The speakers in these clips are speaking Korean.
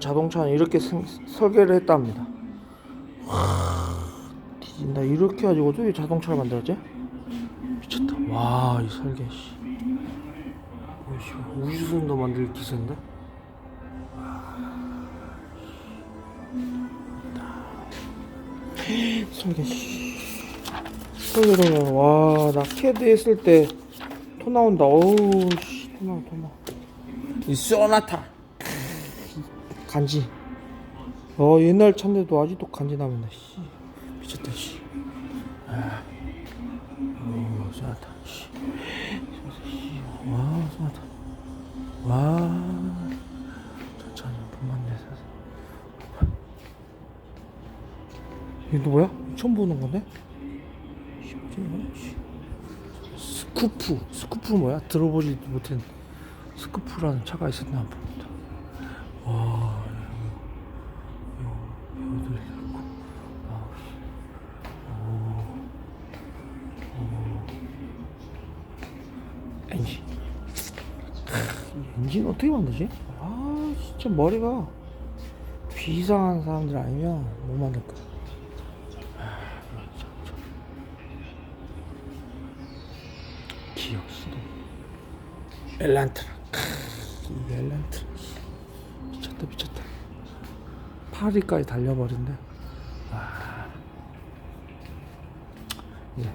자동차는 이렇게 생- 설계를 했답니다. 와, 뒤진다. 이렇게 가지고 어떻게 자동차를 만들었지? 미쳤다. 와, 이 설계. 씨. 오씨, 우주선도 만들 기세인데? 설계. 씨. 설계로 와, 나 캐드 했을 때 토 나온다. 어우, 씨, 토 나와, 토 나와. 이 소나타. 간지. 어 옛날 차인데도 아직도 간지 남는다. 씨 미쳤다 씨. 아. 오 쏘았다. 씨. 씨. 와 쏘았다. 와. 이거 뭐야? 처음 보는 건데? 스쿠프 스쿠프 뭐야? 들어보지 못한 스쿠프라는 차가 있었나 봅니다. 엔진. 크, 엔진 어떻게 만드지? 아, 진짜 머리가 비상한 사람들 아니면 못 만들 거야. 아. 엘란트라. 크, 이 엘란트라. 미쳤다 미쳤다 파리까지 달려버린대 와. 예.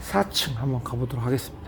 4층 한번 가보도록 하겠습니다